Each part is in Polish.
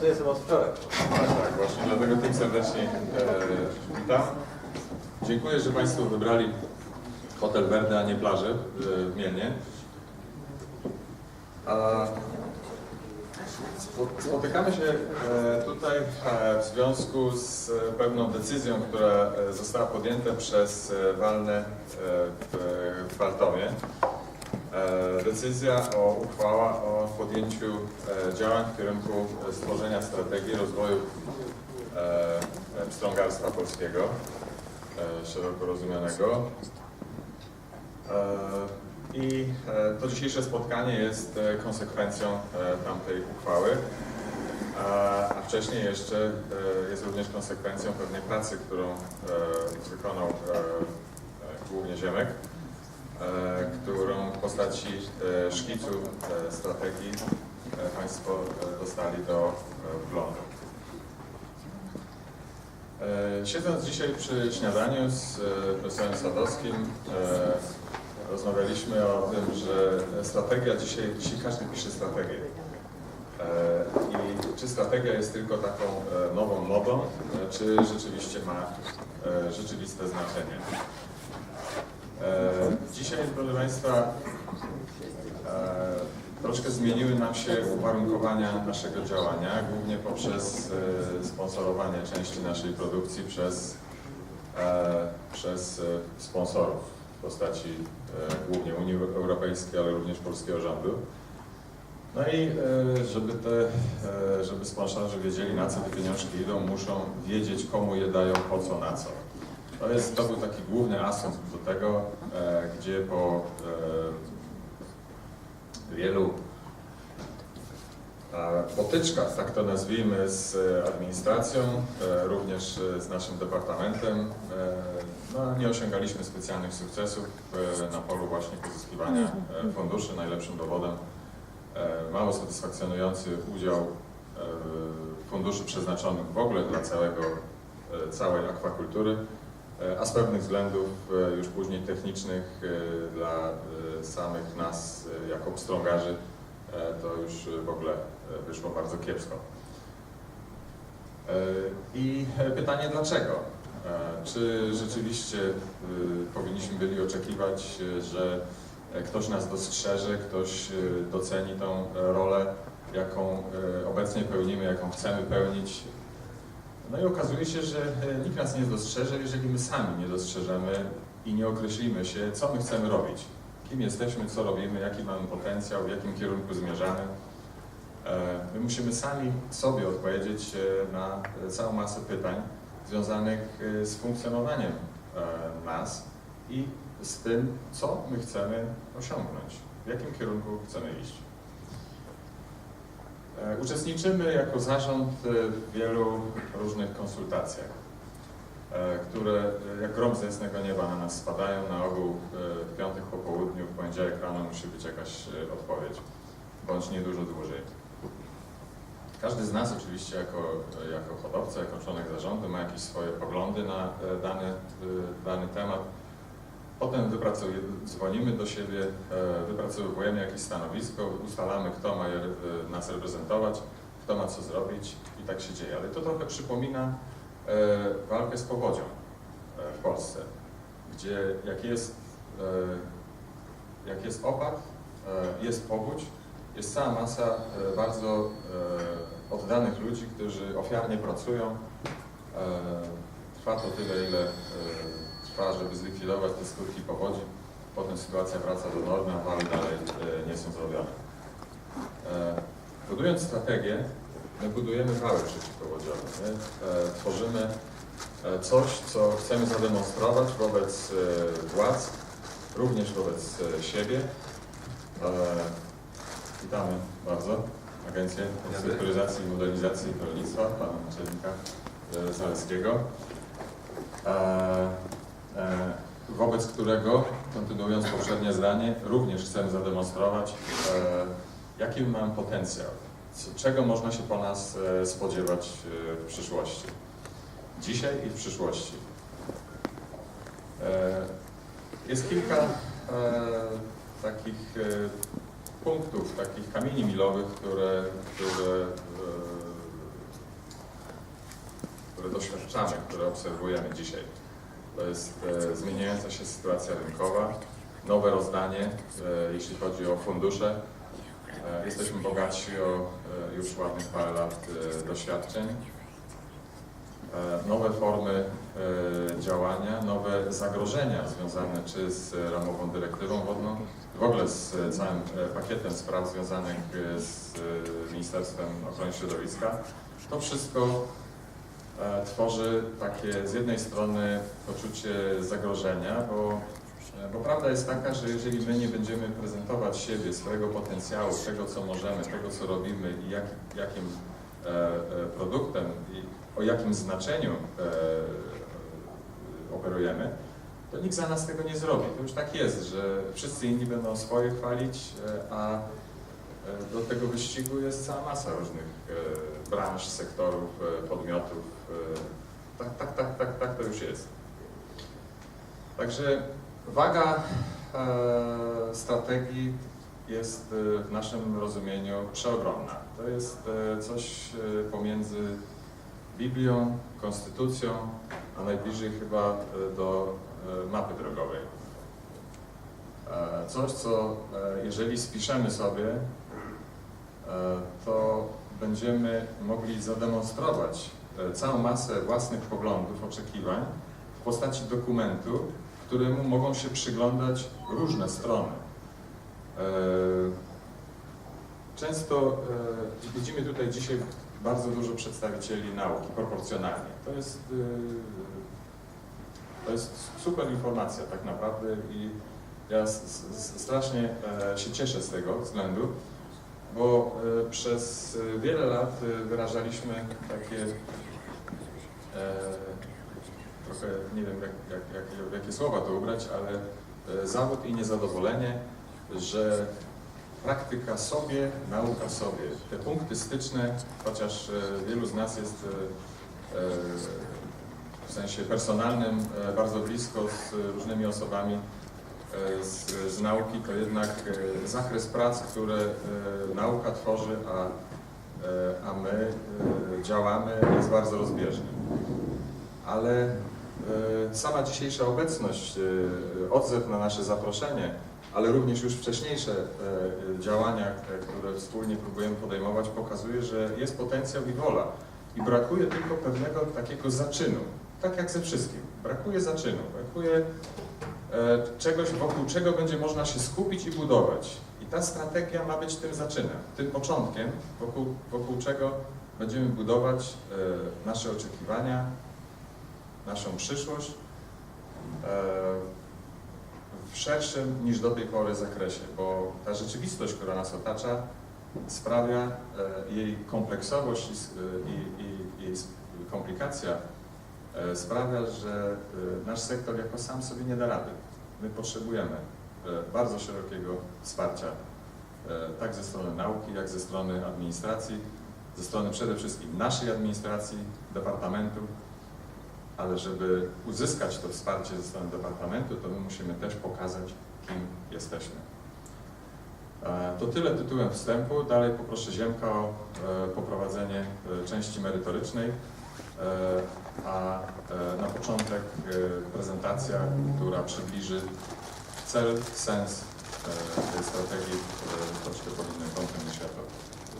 to od wczoraj. Tak, tak, właśnie dlatego tym serdecznie e, witam. Dziękuję, że Państwo wybrali Hotel Verde, a nie plażę w, w Mielnie. Spotykamy się e, tutaj e, w związku z e, pewną decyzją, która e, została podjęta przez e, Walne e, w, w. E, Decyzja o uchwała o podjęciu e, działań w kierunku e, stworzenia strategii rozwoju e, pstrągarstwa polskiego, szeroko rozumianego. I to dzisiejsze spotkanie jest konsekwencją tamtej uchwały, a, wcześniej jeszcze jest również konsekwencją pewnej pracy, którą wykonał głównie Ziemek którą w postaci e, szkicu e, strategii e, Państwo e, dostali do e, wglądu. E, Siedząc dzisiaj przy śniadaniu z e, profesorem Sadowskim, e, rozmawialiśmy o tym, że strategia dzisiaj, dzisiaj każdy pisze strategię. E, I czy strategia jest tylko taką e, nową modą, e, czy rzeczywiście ma e, rzeczywiste znaczenie? E, Dzisiaj, proszę Państwa, e, troszkę zmieniły nam się uwarunkowania naszego działania, głównie poprzez e, sponsorowanie części naszej produkcji przez, przez sponsorów w postaci głównie Unii Europejskiej, ale również polskiego rządu. No i żeby te, żeby sponsorzy wiedzieli na co te pieniążki idą, muszą wiedzieć komu je dają, po co, na co. To, jest, to był taki główny asumpt do tego, e, gdzie po e, wielu potyczkach, tak to nazwijmy, z administracją, e, również z naszym departamentem, e, no, nie osiągaliśmy specjalnych sukcesów e, na polu właśnie pozyskiwania funduszy. Najlepszym dowodem mało satysfakcjonujący udział funduszy przeznaczonych w ogóle dla całego, całej akwakultury, a z pewnych względów e, już później technicznych e, dla e, samych nas e, jako pstrągarzy e, to już w ogóle e, wyszło bardzo kiepsko. E, I e, pytanie dlaczego? E, Czy rzeczywiście e, powinniśmy byli oczekiwać, e, że e, ktoś nas dostrzeże, ktoś e, doceni tą e, rolę, jaką e, obecnie pełnimy, jaką chcemy pełnić? No i okazuje się, że e, nikt nas nie dostrzeże, jeżeli my sami nie dostrzeżemy i nie określimy się, co my chcemy robić. Kim jesteśmy, co robimy, jaki mamy potencjał, w jakim kierunku zmierzamy. E, My musimy sami sobie odpowiedzieć e, na całą masę pytań związanych z funkcjonowaniem nas i z tym, co my chcemy osiągnąć, w jakim kierunku chcemy iść. E, Uczestniczymy jako zarząd e, w wielu różnych konsultacjach, e, które jak grom z jasnego nieba na nas spadają. Na ogół w piątek po południu, w poniedziałek rano musi być jakaś odpowiedź, bądź nie dużo dłużej. Każdy z nas oczywiście jako, jako hodowca, jako członek zarządu ma jakieś swoje poglądy na dany, dany temat. Potem dzwonimy do siebie, e, wypracowujemy jakieś stanowisko, ustalamy kto ma e, nas reprezentować, kto ma co zrobić i tak się dzieje. Ale to trochę przypomina e, walkę z powodzią w Polsce, gdzie jak jest, jak jest opad, jest powódź, jest cała masa bardzo oddanych ludzi, którzy ofiarnie pracują. Trwa to tyle, ile trwa, żeby zlikwidować te skutki powodzi. Potem sytuacja wraca do normy, a wale dalej e, nie są zrobione. E, Budując strategię, my budujemy wały przeciwpowodziowe. My e, tworzymy coś, co chcemy zademonstrować wobec władz, również wobec siebie. Witamy bardzo Agencję Restrukturyzacji i Modernizacji Rolnictwa, pana naczelnika Zaleskiego, wobec którego, kontynuując poprzednie zdanie, również chcemy zademonstrować, e, jaki mam potencjał, czego można się po nas e, spodziewać e, w przyszłości, dzisiaj i w przyszłości. E, Jest kilka e, takich e, punktów, takich kamieni milowych, które, które e, które doświadczamy, które obserwujemy dzisiaj. To jest e, zmieniająca się sytuacja rynkowa, nowe rozdanie, e, jeśli chodzi o fundusze. E, jesteśmy bogatsi o już ładnych parę lat doświadczeń. Nowe formy działania, nowe zagrożenia związane czy z ramową dyrektywą wodną, w ogóle z całym pakietem spraw związanych z Ministerstwem Ochrony Środowiska. To wszystko tworzy takie z jednej strony poczucie zagrożenia, bo, e, bo prawda jest taka, że jeżeli my nie będziemy prezentować siebie, swojego potencjału, tego co możemy, tego co robimy i jak, jakim e, e, produktem i o jakim znaczeniu e, e, operujemy, to nikt za nas tego nie zrobi. To już tak jest, że wszyscy inni będą swoje chwalić, e, a e, do tego wyścigu jest cała masa różnych e, branż, sektorów, e, podmiotów. e, Tak, tak, tak, tak, tak to już jest. Także waga e, strategii jest e, w naszym rozumieniu przeogromna. To jest e, coś e, pomiędzy Biblią, Konstytucją, a najbliżej chyba e, do e, mapy drogowej. E, Coś, co e, jeżeli spiszemy sobie, e, to będziemy mogli zademonstrować e, całą masę własnych poglądów, oczekiwań w postaci dokumentu, któremu mogą się przyglądać różne strony. E, Często e, widzimy tutaj dzisiaj bardzo dużo przedstawicieli nauki, proporcjonalnie. To jest, to jest super informacja tak naprawdę i ja strasznie się cieszę z tego względu, bo e, przez e, wiele lat e, wyrażaliśmy takie trochę, nie wiem jak, jak, jak, jakie słowa to ubrać, ale zawód i niezadowolenie, że praktyka sobie, nauka sobie. Te punkty styczne, chociaż wielu z nas jest w sensie personalnym bardzo blisko z różnymi osobami z, z nauki, to jednak e, zakres prac, które e, nauka tworzy, a, e, a my e, działamy, jest bardzo rozbieżny. Ale e, sama dzisiejsza obecność, e, odzew na nasze zaproszenie, ale również już wcześniejsze e, działania, e, które wspólnie próbujemy podejmować, pokazuje, że jest potencjał i wola. I brakuje tylko pewnego takiego zaczynu. Tak jak ze wszystkim. Brakuje zaczynu, brakuje e, czegoś, wokół czego będzie można się skupić i budować. I ta strategia ma być tym zaczynem, tym początkiem, wokół, wokół czego będziemy budować e, nasze oczekiwania, naszą przyszłość. E, w szerszym niż do tej pory zakresie, bo ta rzeczywistość, która nas otacza, sprawia, e, jej kompleksowość i, e, i, i, jej komplikacja e, sprawia, że e, nasz sektor jako sam sobie nie da rady. My potrzebujemy e, bardzo szerokiego wsparcia, e, tak ze strony nauki, jak ze strony administracji, ze strony przede wszystkim naszej administracji, departamentu, ale żeby uzyskać to wsparcie ze strony Departamentu, to my musimy też pokazać, kim jesteśmy. E, To tyle tytułem wstępu. Dalej poproszę Ziemka o poprowadzenie części merytorycznej, a e, na początek e, prezentacja, która przybliży cel, sens e, tej strategii troszkę pod innym kątem niż ja to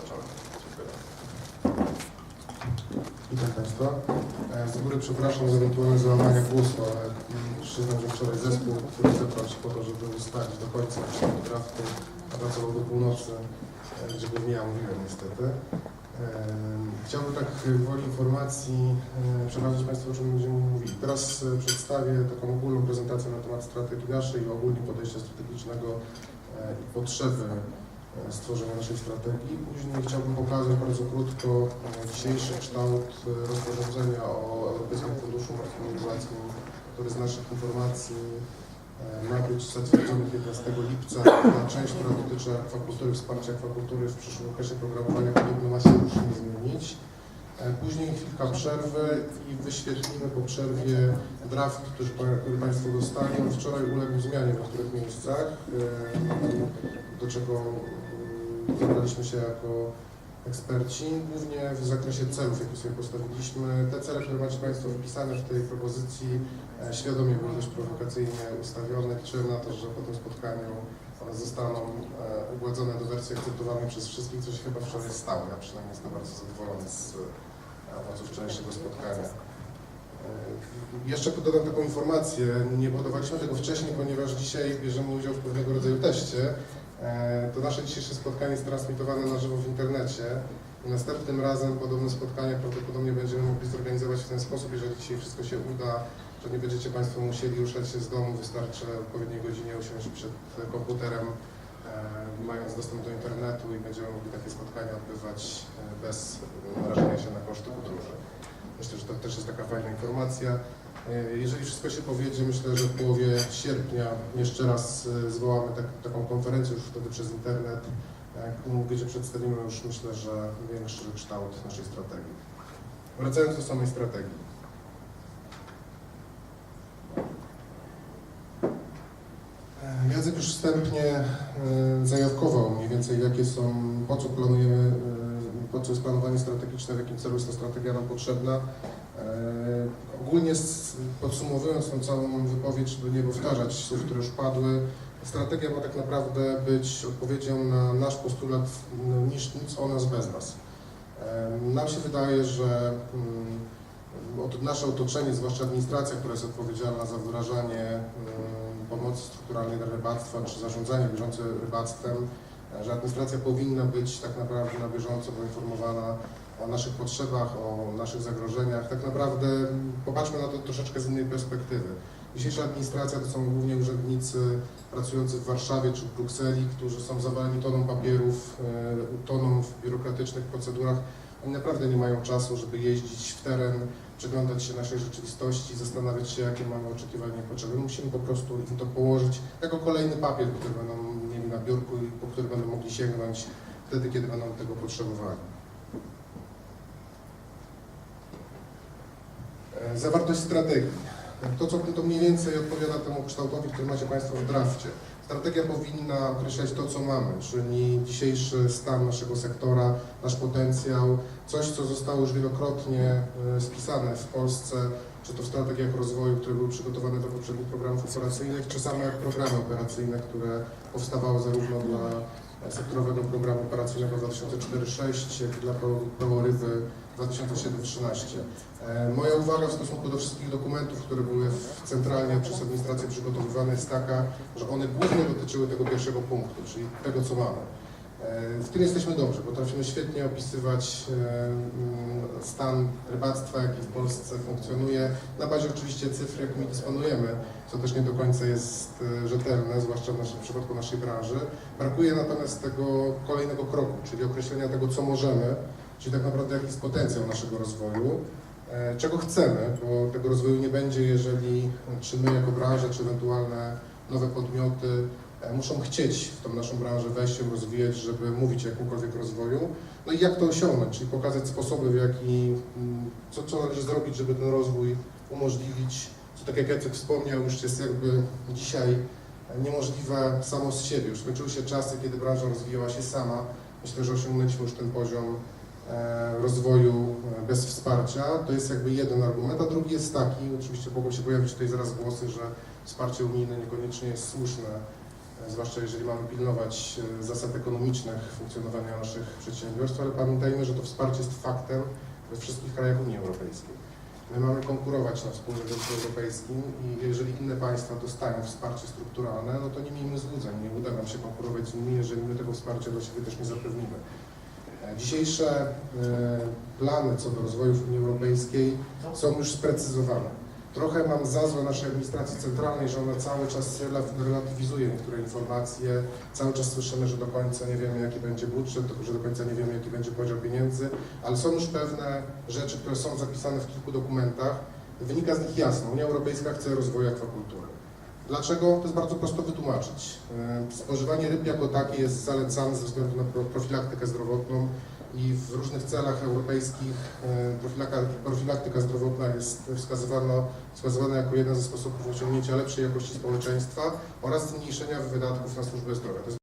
zacząłem. Dziękuję. Witam Państwa. Z góry przepraszam za ewentualne załamanie głosu, ale mm, przyznam, że wczoraj zespół, który zebrał się po to, żeby ustalić do końca draftu, pracował do północy, gdzie go dnia mówiłem niestety. Chciałbym tak woli informacji e, przekazać Państwu, o czym będziemy mówili. Teraz e, przedstawię taką ogólną prezentację na temat strategii naszej i ogólnie podejścia strategicznego e, i potrzeby stworzenia naszej strategii. Później chciałbym pokazać bardzo krótko dzisiejszy kształt rozporządzenia o Europejskim Funduszu Regulackim, który z naszych informacji ma być zatwierdzony 15 lipca. Ta część, która dotyczy akwakultury, wsparcia akwakultury w przyszłym okresie programowania podobno ma się już nie zmienić. E, Później chwilka przerwy i wyświetlimy po przerwie draft, który Państwo dostali. On wczoraj uległ zmianie w niektórych miejscach, e, do czego mm, zabraliśmy się jako eksperci, głównie w zakresie celów, jakie sobie postawiliśmy. Te cele, które macie Państwo wypisane w tej propozycji, e, świadomie były dość prowokacyjnie ustawione. Liczyłem na to, że po tym spotkaniu one zostaną e, ugładzone do wersji akceptowanej przez wszystkich, co się chyba wczoraj stało. Ja przynajmniej jestem bardzo zadowolony z e, owoców wczorajszego spotkania. E, Jeszcze dodam taką informację. Nie podawaliśmy tego wcześniej, ponieważ dzisiaj bierzemy udział w pewnego rodzaju teście. E, To nasze dzisiejsze spotkanie jest transmitowane na żywo w internecie. Następnym razem podobne spotkanie prawdopodobnie będziemy mogli zorganizować w ten sposób, jeżeli dzisiaj wszystko się uda, że nie będziecie Państwo musieli ruszać się z domu, wystarczy w odpowiedniej godzinie usiąść przed komputerem, e, mając dostęp do internetu i będziemy mogli takie spotkania odbywać e, bez narażenia się na koszty podróży. Myślę, że to też jest taka fajna informacja. E, Jeżeli wszystko się powiedzie, myślę, że w połowie sierpnia jeszcze raz e, zwołamy tak, taką konferencję już wtedy przez internet, gdzie przedstawimy już myślę, że większy kształt naszej strategii. Wracając do samej strategii. E, Jacek już wstępnie zajawkował mniej więcej jakie są, po co planujemy, po co jest planowanie strategiczne, w jakim celu jest ta strategia nam potrzebna. E, Ogólnie podsumowując tą całą wypowiedź, żeby nie powtarzać słów, które już padły, strategia ma tak naprawdę być odpowiedzią na nasz postulat niż nic o nas bez nas. E, Nam się wydaje, że mm, nasze otoczenie, zwłaszcza administracja, która jest odpowiedzialna za wdrażanie mm, pomocy strukturalnej dla rybactwa czy zarządzanie bieżącym rybactwem, e, że administracja powinna być tak naprawdę na bieżąco poinformowana o naszych potrzebach, o naszych zagrożeniach. Tak naprawdę popatrzmy na to troszeczkę z innej perspektywy. Dzisiejsza administracja to są głównie urzędnicy pracujący w Warszawie czy w Brukseli, którzy są zawaleni toną papierów, e, toną w biurokratycznych procedurach. Oni naprawdę nie mają czasu, żeby jeździć w teren, przyglądać się naszej rzeczywistości, zastanawiać się, jakie mamy oczekiwania i potrzeby. Musimy po prostu im to położyć jako kolejny papier, który będą mieli na biurku i po który będą mogli sięgnąć wtedy, kiedy będą tego potrzebowali. Zawartość strategii. To, co to mniej więcej odpowiada temu kształtowi, który macie Państwo w drafcie. Strategia powinna określać to, co mamy, czyli dzisiejszy stan naszego sektora, nasz potencjał, coś, co zostało już wielokrotnie e, spisane w Polsce, czy to w strategiach rozwoju, które były przygotowane do poprzednich programów operacyjnych, czy same programy operacyjne, które powstawały zarówno dla sektorowego programu operacyjnego 2004-6, jak i dla Pełoryby 2007-13. E, Moja uwaga w stosunku do wszystkich dokumentów, które były centralnie przez administrację przygotowywane jest taka, że one głównie dotyczyły tego pierwszego punktu, czyli tego, co mamy. E, W tym jesteśmy dobrzy, potrafimy świetnie opisywać e, mm, stan rybactwa, jaki w Polsce funkcjonuje, na bazie oczywiście cyfr, jakimi dysponujemy, co też nie do końca jest rzetelne, zwłaszcza w, naszym, w przypadku naszej branży. Brakuje natomiast tego kolejnego kroku, czyli określenia tego, co możemy, czyli tak naprawdę jaki jest potencjał naszego rozwoju, e, czego chcemy, bo tego rozwoju nie będzie, jeżeli czy my jako branża, czy ewentualne nowe podmioty e, muszą chcieć w tą naszą branżę wejść ją rozwijać, żeby mówić o jakimkolwiek rozwoju. No i jak to osiągnąć, czyli pokazać sposoby, w jaki, mm, co, co należy zrobić, żeby ten rozwój umożliwić, co tak jak Jacek wspomniał, już jest jakby dzisiaj niemożliwe samo z siebie. Już skończyły się czasy, kiedy branża rozwijała się sama. Myślę, że osiągnęliśmy już ten poziom e, rozwoju e, bez wsparcia. To jest jakby jeden argument, a drugi jest taki, oczywiście mogą się pojawić tutaj zaraz głosy, że wsparcie unijne niekoniecznie jest słuszne, e, zwłaszcza jeżeli mamy pilnować e, zasad ekonomicznych funkcjonowania naszych przedsiębiorstw, ale pamiętajmy, że to wsparcie jest faktem we wszystkich krajach Unii Europejskiej. My mamy konkurować na wspólnym rynku europejskim i jeżeli inne państwa dostają wsparcie strukturalne, no to nie miejmy złudzeń, nie uda nam się konkurować z nimi, jeżeli my tego wsparcia dla siebie też nie zapewnimy. Dzisiejsze e, plany co do rozwoju w Unii Europejskiej są już sprecyzowane. Trochę mam za złe naszej administracji centralnej, że ona cały czas rela- relatywizuje niektóre informacje. Cały czas słyszymy, że do końca nie wiemy, jaki będzie budżet, że do końca nie wiemy, jaki będzie podział pieniędzy, ale są już pewne rzeczy, które są zapisane w kilku dokumentach. Wynika z nich jasno, Unia Europejska chce rozwoju akwakultury. Dlaczego? To jest bardzo prosto wytłumaczyć. E, Spożywanie ryb jako takie jest zalecane ze względu na pro- profilaktykę zdrowotną i w różnych celach europejskich e, profilaktyka zdrowotna jest wskazywana, wskazywana jako jeden ze sposobów osiągnięcia lepszej jakości społeczeństwa oraz zmniejszenia wydatków na służbę zdrowia.